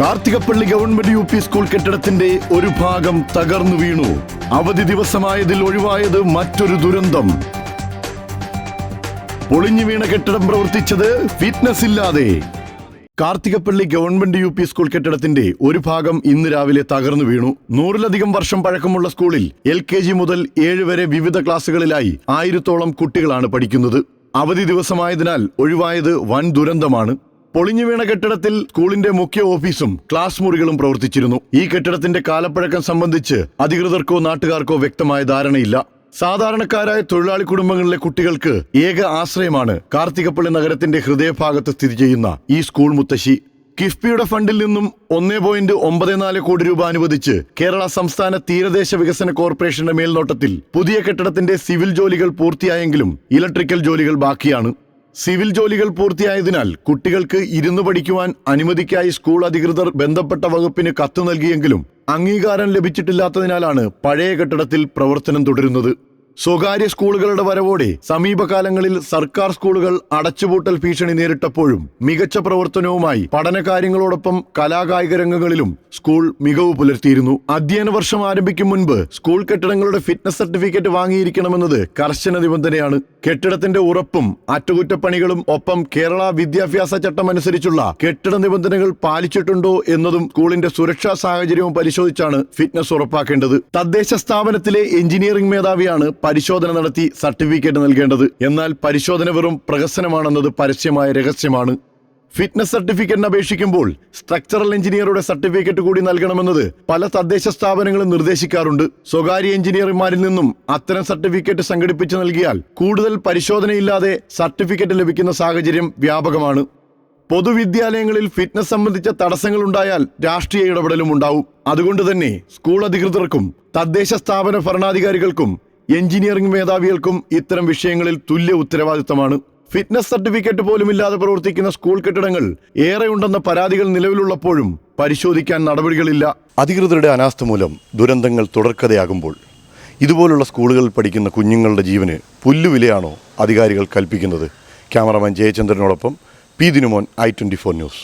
Karthikappally government U P school കെട്ടിടത്തിന്റെ ഒരു ഭാഗം തകർന്നു വീണു. അവധി ദിവസമായതിൽ ഒഴിവായത് മറ്റൊരു ദുരന്തം. പൊളിഞ്ഞു വീണ കെട്ടിടം പ്രവർത്തിച്ചത് ഫിറ്റ്നസ് ഇല്ലാതെ. Karthikappally government U P school കെട്ടിടത്തിന്റെ ഒരു ഭാഗം ഇന്ന് രാവിലെ തകർന്നു വീണു. നൂറിലധികം വർഷം പഴക്കമുള്ള സ്കൂളിൽ എൽ കെ ജി മുതൽ ഏഴ് വരെ വിവിധ ക്ലാസ്സുകളിലായി ആയിരത്തോളം കുട്ടികളാണ് പഠിക്കുന്നത്. അവധി ദിവസമായതിനാൽ ഒഴിവായത് വൻ ദുരന്തമാണ്. പൊളിഞ്ഞു വീണ കെട്ടിടത്തിൽ സ്കൂളിന്റെ മുഖ്യ ഓഫീസും ക്ലാസ് മുറികളും പ്രവർത്തിച്ചിരുന്നു. ഈ കെട്ടിടത്തിന്റെ കാലപ്പഴക്കം സംബന്ധിച്ച് അധികൃതർക്കോ നാട്ടുകാർക്കോ വ്യക്തമായ ധാരണയില്ല. സാധാരണക്കാരായ തൊഴിലാളി കുടുംബങ്ങളിലെ കുട്ടികൾക്ക് ഏക ആശ്രയമാണ് കാർത്തികപ്പള്ളി നഗരത്തിന്റെ ഹൃദയഭാഗത്ത് സ്ഥിതി ചെയ്യുന്ന ഈ സ്കൂൾ മുത്തശ്ശി. കിഫ്ബിയുടെ ഫണ്ടിൽ നിന്നും ഒന്നേ പോയിന്റ് ഒമ്പത് നാല് കോടി രൂപ അനുവദിച്ച് കേരള സംസ്ഥാന തീരദേശ വികസന കോർപ്പറേഷന്റെ മേൽനോട്ടത്തിൽ പുതിയ കെട്ടിടത്തിന്റെ സിവിൽ ജോലികൾ പൂർത്തിയായെങ്കിലും ഇലക്ട്രിക്കൽ ജോലികൾ ബാക്കിയാണ്. സിവിൽ ജോലികൾ പൂർത്തിയായതിനാൽ കുട്ടികൾക്ക് ഇരുന്ന് പഠിക്കുവാൻ അനുമതിക്കായി സ്കൂൾ അധികൃതർ ബന്ധപ്പെട്ട വകുപ്പിന് കത്ത് നൽകിയെങ്കിലും അംഗീകാരം ലഭിച്ചിട്ടില്ലാത്തതിനാലാണ് പഴയ കെട്ടിടത്തിൽ പ്രവർത്തനം തുടരുന്നത്. സ്വകാര്യ സ്കൂളുകളുടെ വരവോടെ സമീപകാലങ്ങളിൽ സർക്കാർ സ്കൂളുകൾ അടച്ചുപൂട്ടൽ ഭീഷണി നേരിട്ടപ്പോഴും മികച്ച പ്രവർത്തനവുമായി പഠനകാര്യങ്ങളോടൊപ്പം കലാകായിക രംഗങ്ങളിലും സ്കൂൾ മികവ് പുലർത്തിയിരുന്നു. അധ്യയന വർഷം ആരംഭിക്കും മുൻപ് സ്കൂൾ കെട്ടിടങ്ങളുടെ ഫിറ്റ്നസ് സർട്ടിഫിക്കറ്റ് വാങ്ങിയിരിക്കണമെന്നത് കർശന നിബന്ധനയാണ്. കെട്ടിടത്തിന്റെ ഉറപ്പും അറ്റകുറ്റപ്പണികളും ഒപ്പം കേരള വിദ്യാഭ്യാസ ചട്ടം അനുസരിച്ചുള്ള കെട്ടിട നിബന്ധനകൾ പാലിച്ചിട്ടുണ്ടോ എന്നതും സ്കൂളിന്റെ സുരക്ഷാ സാഹചര്യവും പരിശോധിച്ചാണ് ഫിറ്റ്നസ് ഉറപ്പാക്കേണ്ടത്. തദ്ദേശ സ്ഥാപനത്തിലെ എഞ്ചിനീയറിംഗ് മേധാവിയാണ് പരിശോധന നടത്തി സർട്ടിഫിക്കറ്റ് നൽകേണ്ടത്. എന്നാൽ പരിശോധന വെറും പ്രഹസനമാണെന്നത് പരസ്യമായ രഹസ്യമാണ്. ഫിറ്റ്നസ് സർട്ടിഫിക്കറ്റിന് അപേക്ഷിക്കുമ്പോൾ സ്ട്രക്ചറൽ എഞ്ചിനീയറുടെ സർട്ടിഫിക്കറ്റ് കൂടി നൽകണമെന്നത് പല തദ്ദേശ സ്ഥാപനങ്ങളും നിർദ്ദേശിക്കാറുണ്ട്. സ്വകാര്യ എഞ്ചിനീയർമാരിൽ നിന്നും അത്തരം സർട്ടിഫിക്കറ്റ് സംഘടിപ്പിച്ച് നൽകിയാൽ കൂടുതൽ പരിശോധനയില്ലാതെ സർട്ടിഫിക്കറ്റ് ലഭിക്കുന്ന സാഹചര്യം വ്യാപകമാണ്. പൊതുവിദ്യാലയങ്ങളിൽ ഫിറ്റ്നസ് സംബന്ധിച്ച തടസ്സങ്ങൾ ഉണ്ടായാൽ രാഷ്ട്രീയ ഇടപെടലും ഉണ്ടാവും. അതുകൊണ്ട് തന്നെ സ്കൂൾ അധികൃതർക്കും തദ്ദേശ സ്ഥാപന ഭരണാധികാരികൾക്കും എഞ്ചിനീയറിംഗ് മേധാവികൾക്കും ഇത്തരം വിഷയങ്ങളിൽ തുല്യ ഉത്തരവാദിത്തമാണ് ഫിറ്റ്നസ് സർട്ടിഫിക്കറ്റ് പോലുമില്ലാതെ പ്രവർത്തിക്കുന്ന സ്കൂൾ കെട്ടിടങ്ങൾ ഏറെയുണ്ടെന്ന പരാതികൾ നിലവിലുള്ളപ്പോഴും പരിശോധിക്കാൻ നടപടികളില്ല. അധികൃതരുടെ അനാസ്ഥ മൂലം ദുരന്തങ്ങൾ തുടർക്കഥയാകുമ്പോൾ ഇതുപോലുള്ള സ്കൂളുകളിൽ പഠിക്കുന്ന കുഞ്ഞുങ്ങളുടെ ജീവന് പുല്ലുവിലയാണോ അധികാരികൾ കൽപ്പിക്കുന്നത്? ക്യാമറമാൻ ജയചന്ദ്രനോടൊപ്പം പി ദിനുമോൻ ഐ ട്വന്റി ഫോർ ന്യൂസ്.